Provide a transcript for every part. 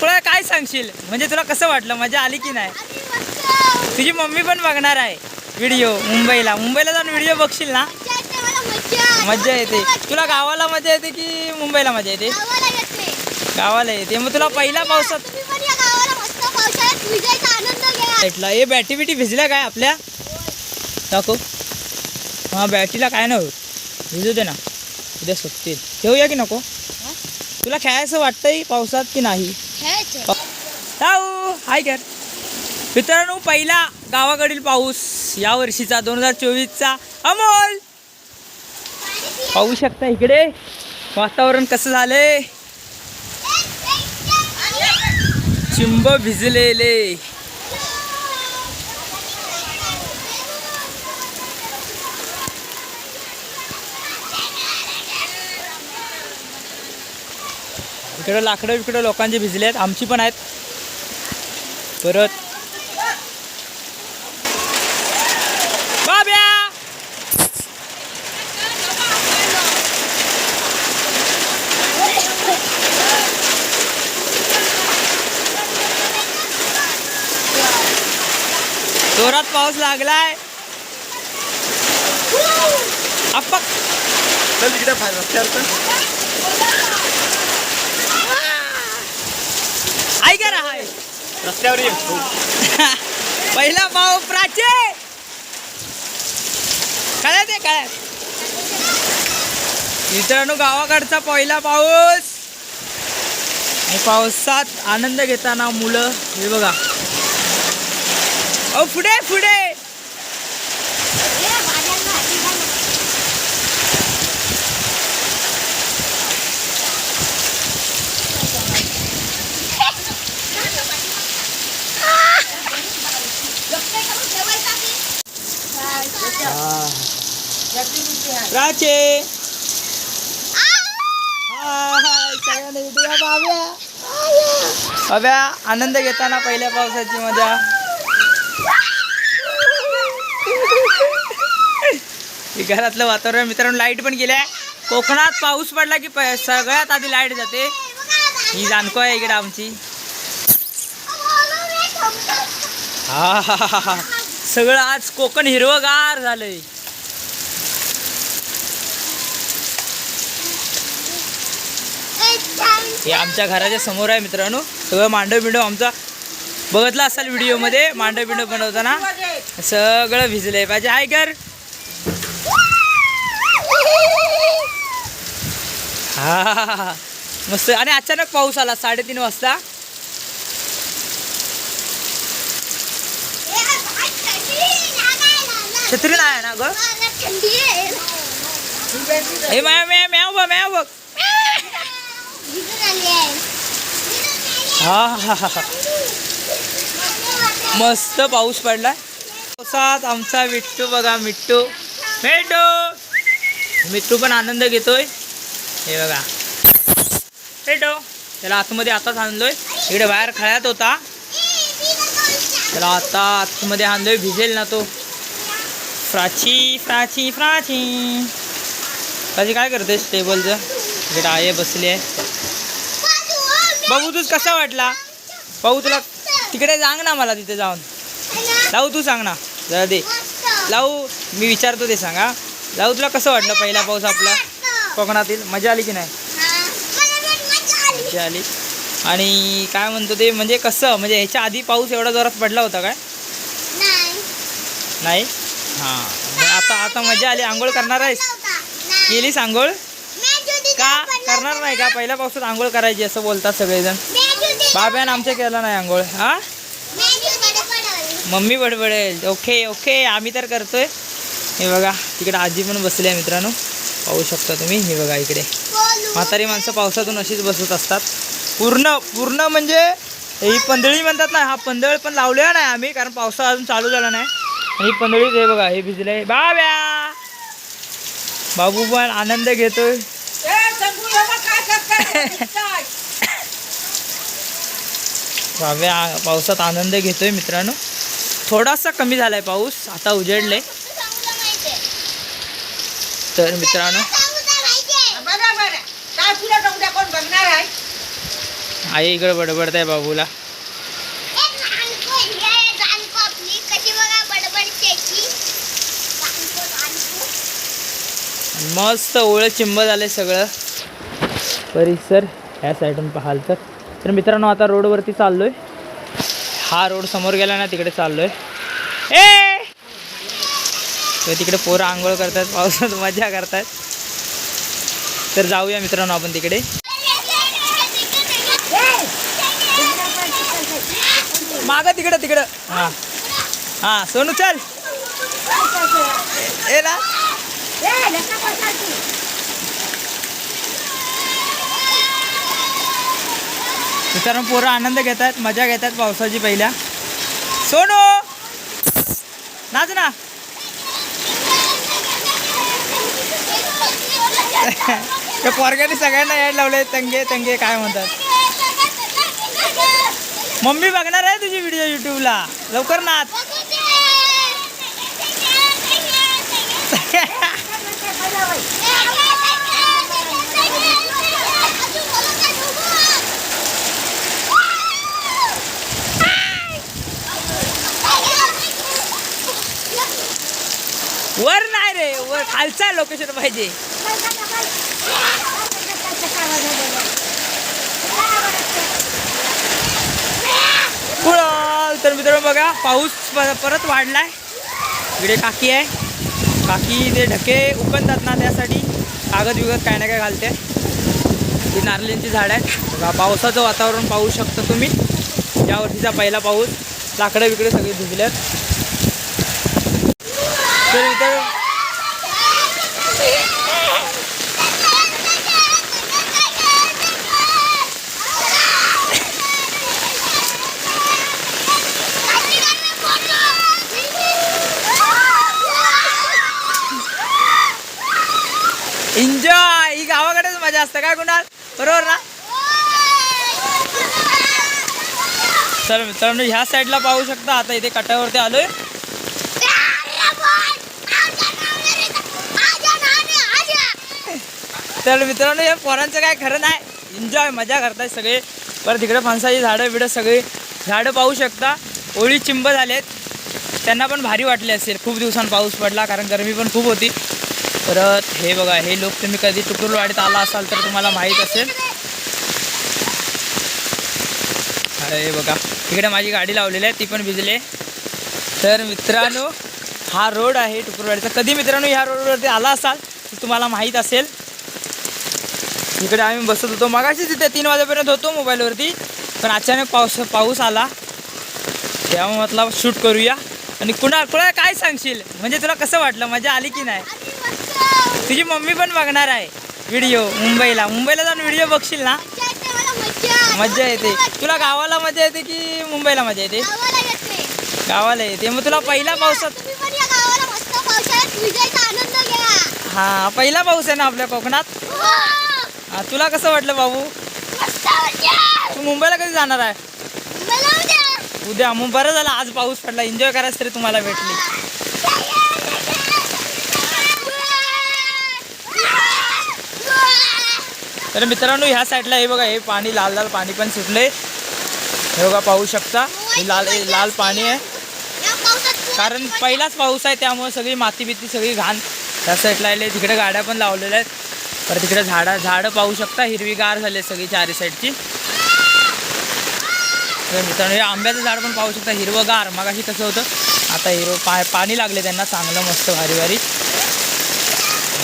तुला काय सांगशील? म्हणजे तुला कसं वाटलं? मजा आली की नाही? तुझी मम्मी पण बघणार आहे व्हिडिओ मुंबईला. मुंबईला जाऊन व्हिडिओ बघशील ना? मज्जा येते. तुला गावाला मजा येते की मुंबईला मजा येते? गावाला येते. मग तुला पहिल्या पावसात भेटला. हे बॅटी बिटी भिजल्या काय आपल्या? दाखव. हा बॅटीला काय होत. भिजू दे ना. उद्या सुटतील ठेवूया की नको? तुला खेळायचं वाटतंय पावसात की नाही? हाय कर मित्रांनो पहिला गावाकडील पाऊस या वर्षीचा दोन हजार चोवीसचा. अमोल! पाहू शकता इकडे? वातावरण कसं झालंय? चिंब भिजलेले. इकडं लाकडं इकडं लोकांचे भिजले आहेत. आमची पण आहेत. परत. बाब्या! जोरात पाऊस लागलाय. अप्पा चल तिकडे फायदा रस्त्यावर चल. ऐका ना हाय रस्त्यावर ये. पहिला भाऊ प्राचे. काय आहे काय मित्रांनो गावाकडचा पहिला पाऊस. आणि पावसात आनंद घेताना मुलं हे बघा. अहो पुढे पुढे. प्राचे हाय, आनंद घेताना पहिल्या पावसाची मजा. घरातलं वातावरण मित्रांनो लाइट पण गेल्या. कोकणात पाऊस पडला की प- सगळ्यात आधी लाइट जाते. ही जाणको आहे इकडे आमची. हा हा, हा, हा. सगळं आज कोकण हिरवगार झालंय. हे आमच्या घराच्या समोर आहे मित्रांनो. सगळं मांडव बिंडव आमचा बघितला असाल व्हिडिओमध्ये मांडव बिंडव बनवताना. सगळं भिजलंय. पाहिजे हाय कर. हा हा. मस्त. आणि अचानक पाऊस आला साडेतीन वाजता. छत्री नाही आहे ना ग? हे मॅ मॅ मॅव बघ मॅव बघ हा हा हा हा. मस्त पाऊस पडलाय. पावसात आमचा मिट्टू बघा मिट्टू. मिट्टू! मिट्टू पण आनंद घेतोय. हे बघा. मिट्टू त्याला आतमध्ये आताच आणलोय. इकडे बाहेर खळ्यात होता. त्याला आता आतमध्ये आणलोय भिजेल ना तो. फ्राची फ्राची फ्राची. प्राची काय करतेस टेबलचं? इकडे आहे बसली आहे. बघू तूच कसा वाटला? भाऊ तुला तिकडे सांग ना मला तिथे जाऊन. लावू तू सांग ना. जरा दे. लावू मी विचारतो ते सांगा लावू तुला कसं वाटलं पहिला पाऊस आपला? कोकणातील? मजा आली की नाही? मजा आली. आणि काय म्हणतो ते म्हणजे कसं म्हणजे ह्याच्या आधी पाऊस एवढा जोरात पडला होता काय? नाही? हां. मग आता आता मजा आली. आंघोळ करणार आहेस? केलीस आंघोळ? का? करणार नाही का? पहिल्या पावसात आंघोळ करायची असं बोलतात सगळेजण. बाब्यान आमच्या केला नाही आंघोळ हा? मम्मी बडबडेल. Okay okay. आम्ही तर करतोय. हे बघा तिकडे आजी पण बसली आहे मित्रांनो. पाहू शकता तुम्ही. हे बघा इकडे. म्हातारी माणसं पावसातून अशीच बसत असतात. पूर्ण पूर्ण म्हणजे ही पंधळी म्हणतात ना हा पंधळ पण लावलेला नाही आम्ही कारण पावसा अजून चालू झाला नाही. ही पंधळीच हे बघा हे भिजले बाब्या! बाबू पण आनंद घेतोय. बाब्या पावसात आनंद घेतोय मित्रांनो. थोडासा कमी झालाय पाऊस आता उजेडले. तर मित्रांनो. आई इकडे बडबडत आहे बाबूला. मस्त ओळ चिंब झाले सगळं. परिसर ह्या साईडून पाहाल तर. तर मित्रांनो आता रोडवरती चाललोय. हा रोड समोर गेला ना तिकडे चाललोय. ए! तर तिकडे पोरं आंघोळ करतात पावसात मजा करतात. तर जाऊया मित्रांनो आपण तिकडे. माग तिकडं तिकडं. हां. हां सोनू चल. ए ना. मित्रांनो पोरं आनंद घेत आहेत मजा घेत आहेत पावसाची पहिल्या. सोनू! नाच ना. त्या पोरग्याने सगळ्यांना यायला लावले तंगे तंगे काय म्हणतात. मम्मी बघणार आहे तुझी व्हिडिओ युट्यूबला लवकर नाच. वर नाही रे वर खालचा लोकेशन पाहिजे. तर मित्रांनो बघा पाऊस परत वाढलाय. इकडे काकी आहे. काकी ते ढके उकलतात ना त्यासाठी. कागद विगत काय ना काय घालते ही नारळींची झाड आहे बघा पावसाचं वातावरण पाहू शकता तुम्ही. यावर्षीचा पहिला पाऊस. लाकडं विकडे सगळे धुजल्यात तर मित्र एन्जॉय ही गावाकडेच मजा असते काय कुणाल? बरोबर ना? तर मित्रांनो ह्या साईडला पाहू शकता. आता इथे कट्ट्यावरती आलोय. तर मित्रांनो या पोरांचं काय खरं नाही. एन्जॉय मजा करताय सगळे. परत तिकडे फणसाची झाडं बिडं सगळे. झाडं पाहू शकता. ओळी चिंब झालेत. त्यांना पण भारी वाटले असेल. खूप दिवसांनी पाऊस पडला कारण गरमी पण खूप होती. परत हे बघा हे लोक तुम्ही कधी टुकुरवाडीत आला असाल तर तुम्हाला माहीत असेल. अरे बघा. तिकडे माझी गाडी लावलेली आहे ती पण भिजले. तर मित्रांनो हा रोड आहे टुकुरवाडीचा कधी मित्रांनो ह्या रोडवरती आला असाल तर तुम्हाला माहीत असेल. इकडे आम्ही बसत होतो. मगाशी तिथे तीन वाजेपर्यंत होतो मोबाईलवरती पण अचानक पाऊस पाऊस आला. तेव्हा म्हटलं शूट करूया. आणि कुणा कुणाला काय सांगशील? म्हणजे तुला कसं वाटलं? मजा आली की नाही? तुझी मम्मी पण बघणार आहे. व्हिडिओ मुंबईला. मुंबईला जाऊन व्हिडिओ बघशील ना? मजा येते. तुला गावाला मजा येते की मुंबईला मजा येते? गावाला येते. मग तुला पहिला पावसात हा पहिला पाऊस आहे ना आपल्या कोकणात? हा, तुला कसं वाटलं बाबू? तू मुंबईला कधी जाणार आहे? उद्या. मग बरं झालं आज पाऊस पडला. एन्जॉय करायचं तरी तुम्हाला भेटली. तर मित्रांनो ह्या साईडला हे बघा हे पाणी लाल लाल पाणी पण सुटले हे बघा पाहू शकता. हे लाल लाल पाणी आहे. कारण पहिलाच पाऊस आहे त्यामुळे सगळी माती बिती सगळी घाण त्या साईडला आले तिकडे गाड्या पण लावलेल्या आहेत. तर तिकडे झाडं झाडं पाहू शकता. हिरवीगार झाले सगळी चारी साईडची. तर मित्रांनो हे आंब्याचं झाड पण पाहू शकता. हिरवंगार. मगाशी कसं होतं? आता हिरवं पा पाणी लागले त्यांना. चांगलं मस्त भारी भारी.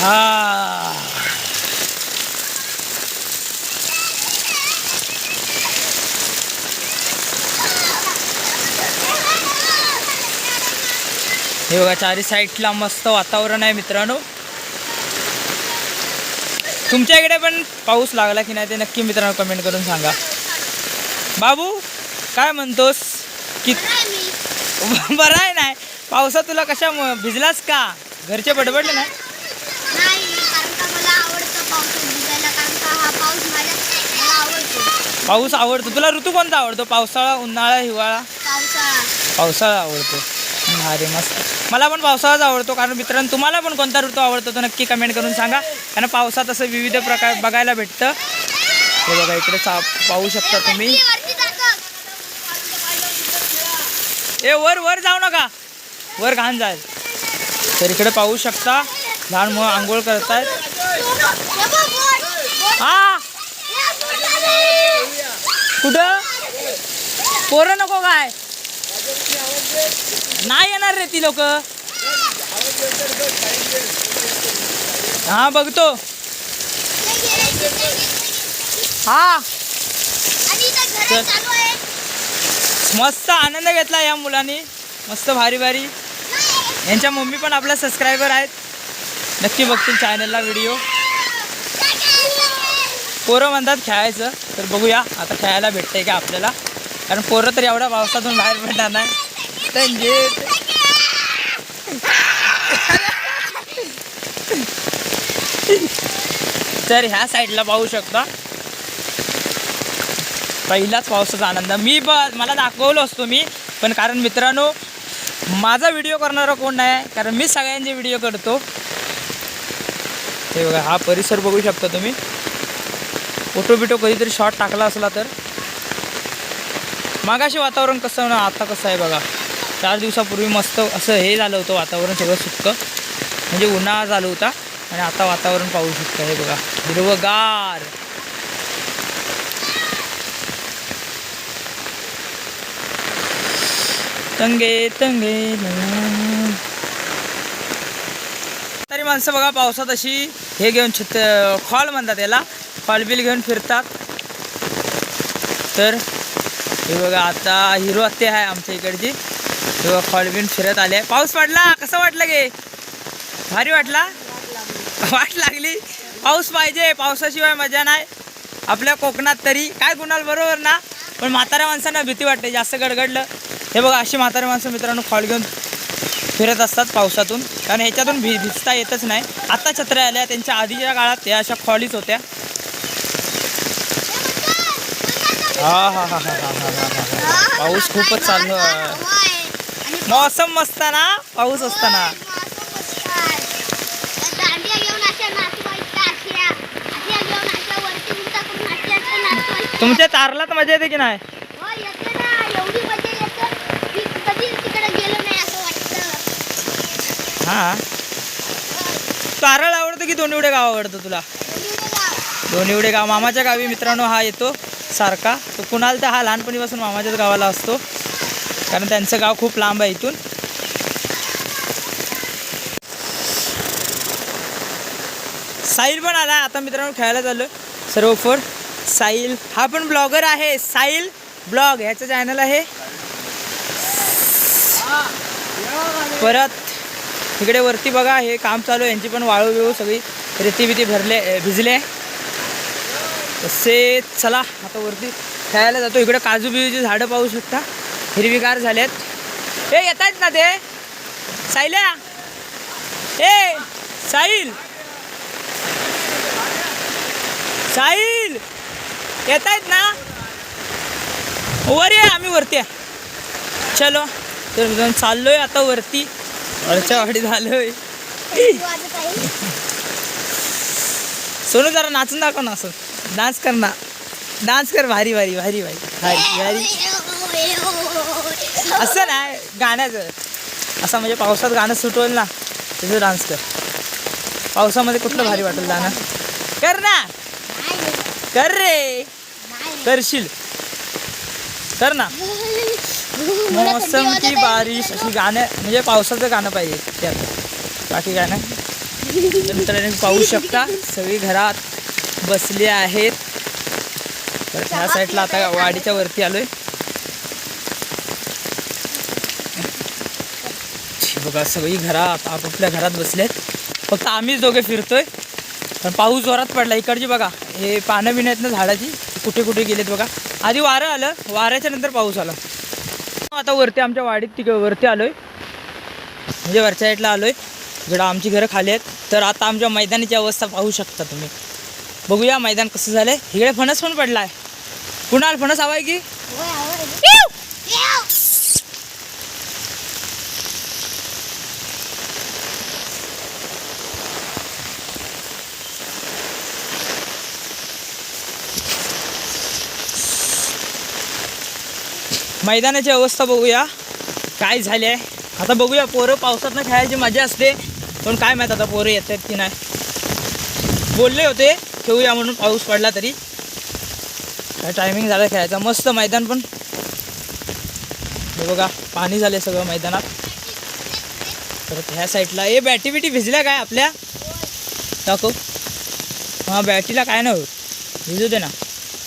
हा. हे बघा चारी साईडला मस्त वातावरण आहे मित्रांनो. तुमच्या इकडे पण पाऊस लागला की नाही ते नक्की मित्रांनो कमेंट करून सांगा. बाबू काय म्हणतोस? की बरं आहे नाही. पावसात तुला कशा भिजलास का? घरचे बडबडले नाही? पाऊस आवडतो. तुला ऋतू कोणता आवडतो? पावसाळा उन्हाळा हिवाळा? पावसाळा. आवडतो. अरे मस्त. मला पण पावसाळाच आवडतो. कारण मित्रांनो तुम्हाला पण कोणता ऋतू आवडतो तो नक्की कमेंट करून सांगा. कारण पावसात असं विविध प्रकार बघायला भेटतं. हे बघा इकडे सा पाहू शकता तुम्ही. ए वर वर जाऊ नका. वर घाण जाईल. तर इकडे पाहू शकता लहान मुलं आंघोळ करतायत. हा. कुठं? पोरं नको काय? नाही येणार रे ती लोक. हा बघतो. हा. मस्त आनंद घेतला या मुलांनी. मस्त भारी भारी. यांच्या मम्मी पण आपल्या सबस्क्रायबर आहेत. नक्की बघतील चॅनलला व्हिडिओ पोरं म्हणतात खेळायचं तर बघूया. आता खेळायला भेटतंय का आपल्याला? कारण पोरं तर एवढ्या पावसातून बाहेर पडणार नाही. म्हणजे तर ह्या साईडला पाहू शकता. पहिलाच पावसाचा आनंद. मी ब मला दाखवलो असतो मी पण कारण मित्रांनो माझा व्हिडिओ करणारा कोण नाही कारण मी सगळ्यांचे व्हिडिओ करतो. हे बघा हा परिसर बघू शकता तुम्ही. फोटो बिटो कधीतरी शॉट टाकला असला तर. मागाशी वातावरण कसं ना आता कसं आहे बघा. चार दिवसापूर्वी मस्त असं हे झालं होतं वातावरण सगळं सुक्क म्हणजे उन्हाळा चालू होता. आणि आता वातावरण पाहू शकतं हे बघा. हिरवगार. तंगे तंगे तरी माणसं बघा पावसात अशी हे घेऊन छत खॉल म्हणतात याला. बिल घेऊन फिरतात. तर हे बघा आता हिरो हत्ती आहे आमच्या इकडची. हे बघा खॉल बिन फिरत आले. पाऊस पडला. कसं वाटलं गे? भारी वाटला? वाट लागली. पाऊस पाहिजे पावसाशिवाय मजा नाही. आपल्या कोकणात तरी. काय कुणाल बरोबर ना? पण म्हाताऱ्या माणसांना भीती वाटते जास्त गडगडलं. हे बघा अशी म्हाताऱ्या माणसं मित्रांनो फॉल घेऊन फिरत असतात पावसातून. कारण ह्याच्यातून भि भिजता येतच नाही. आत्ता छत्र्या आल्या त्यांच्या आधीच्या काळात त्या अशा खॉलीच होत्या. हा हा हा हा हा हा हा पाऊस खूपच चालू मौसम असताना पाऊस असताना. तुमच्या तारलात मजा येते की नाही? हो हां? तारळ आवडतं की दोन्हीवडे गाव आवडतं तुला? दोन्हीवडे गाव. मामाच्या गावी मित्रांनो हा येतो सारखा. तो कुणाल तर हा लहानपणीपासून मामाच्याच गावाला असतो. कारण त्यांचं गाव खूप लांब आहे इथून. साहिल पण आला. आता मित्रांनो खेळायला चाललो सर्व फोर. साहिल हा पण ब्लॉगर आहे. साहिल ब्लॉग ह्याचं चॅनल आहे. परत इकडे वरती बघा हे काम चालू आहे. यांची पण वाळू बिळू सगळी रेती बिती भरले भिजले. तसे चला आता वरती खेळायला जातो. इकडे काजू बिजूची झाडं पाहू शकता. हिरवीगार झालेत. हे येत आहेत ना ते. साईल्या ए साईल साईल येत आहेत ना? वर या आम्ही वरती आहे. चलो तर चाललोय आता वरती. वरच्या वाडी झालोय आहे सोनू जरा नाचून दाखव ना असं. डान्स कर ना. डान्स कर भारी भारी भारी भारी. भारी भारी. असं नाही गाण्याचं. असं म्हणजे पावसात गाणं सुट ना त्याचं डान्स कर. पावसामध्ये कुठलं भारी वाटेल गाणं? कर ना. कर रे. करशील. कर ना. मौसम की बारिश अशी गाणं म्हणजे पावसाचं गाणं पाहिजे त्यात बाकी गाणं. नाही पाहू शकता सगळी घरात बसली आहेत. तर ह्या साईडला आता वाडीच्या वरती आलोय. बघा सगळी घरात आपापल्या घरात बसलेत फक्त आम्हीच दोघे फिरतोय. पण पाऊस जोरात पडला. इकडची बघा हे पानं बिन आहेत ना झाडाची. कुठे कुठे गेलेत बघा. आधी वारं आलं वाऱ्याच्या नंतर पाऊस आला. आता वरती आमच्या वाडीत तिकडे वरती आलोय. म्हणजे वरच्या साईडला आलोय. इकडं आमची घरं खाली आहेत. तर आता आमच्या मैदानाची अवस्था पाहू शकता तुम्ही. बघूया मैदान कसं झालंय. इकडे फणस पण पडलाय. कुणाल फणस हवाय की? मैदानाची अवस्था बघूया. काय झाली आहे आता बघूया पोरं पावसातनं खेळायची मजा असते पण काय माहीत आता पोरं येत आहेत की नाही. बोलले होते खेळूया म्हणून पाऊस पडला तरी. काय टायमिंग झालं खेळायचा. मस्त मैदान पण. बघा पाणी झाले सगळं मैदानात. परत ह्या साईडला ए बॅटी बिटी भिजल्या काय आपल्या? दाखव. हां बॅटीला काय नाही होत. भिजू दे ना.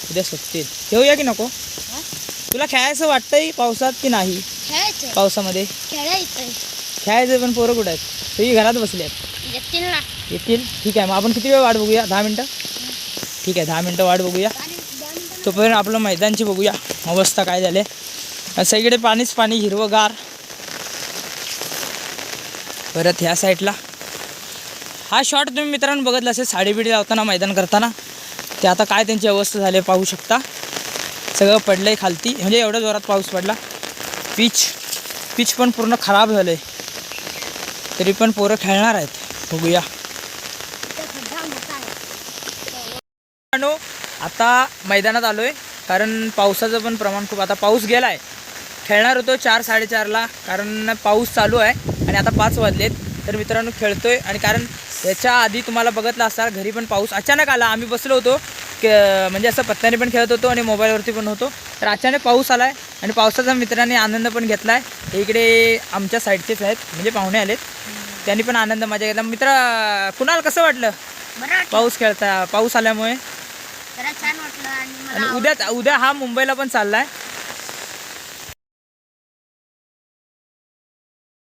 उद्या सुटतील ठेवूया की नको? तुला खेळायचं वाटतंय पावसात की नाही? पावसामध्ये? खेळायचं पण पोरं कुठं आहेत? तुझी घरात बसली आहेत. येतील ना. येतील? ठीक आहे मग आपण किती वेळ वाट बघूया? दहा मिनटं? ठीक आहे दहा मिनटं वाट बघूया. तोपर्यंत आपलं मैदानची बघूया. अवस्था काय झाले सगळीकडे पाणीच पाणी हिरवंगार. परत ह्या साईडला. हा शॉट तुम्ही मित्रांनो बघितला असेल साडी बिडी लावताना मैदान करताना. ते आता काय त्यांची अवस्था झाली पाहू शकता. सगळं पडलं आहे खालती. म्हणजे एवढ्या जोरात पाऊस पडला. पिच पिच पण पूर्ण खराब झालं आहे तरी पण पोरं खेळणार आहेत. बघूया. मित्रांनो आता मैदानात आलो आहे कारण पावसाचं पण प्रमाण खूप आता पाऊस गेला आहे खेळणार होतो चार साडेचारला. कारण पाऊस चालू आहे. आणि आता पाच वाजलेत. तर मित्रांनो खेळतोय आणि कारण याच्या आधी तुम्हाला बघितलं असणार घरी पण पाऊस अचानक आला. आम्ही बसलो होतो क म्हणजे असं पत्त्याने पण खेळत होतो आणि मोबाईलवरती पण होतो. तर अचानक पाऊस आला आहे आणि पावसाचा मित्रांनी आनंद पण घेतला आहे इकडे आमच्या साईडचेच आहेत म्हणजे पाहुणे आलेत. त्यांनी पण आनंद मजा घेतला. मित्र कुणाला कसं वाटलं. पाऊस खेळता पाऊस आल्यामुळे. आणि उद्या उद्या हा मुंबईला पण चाललाय.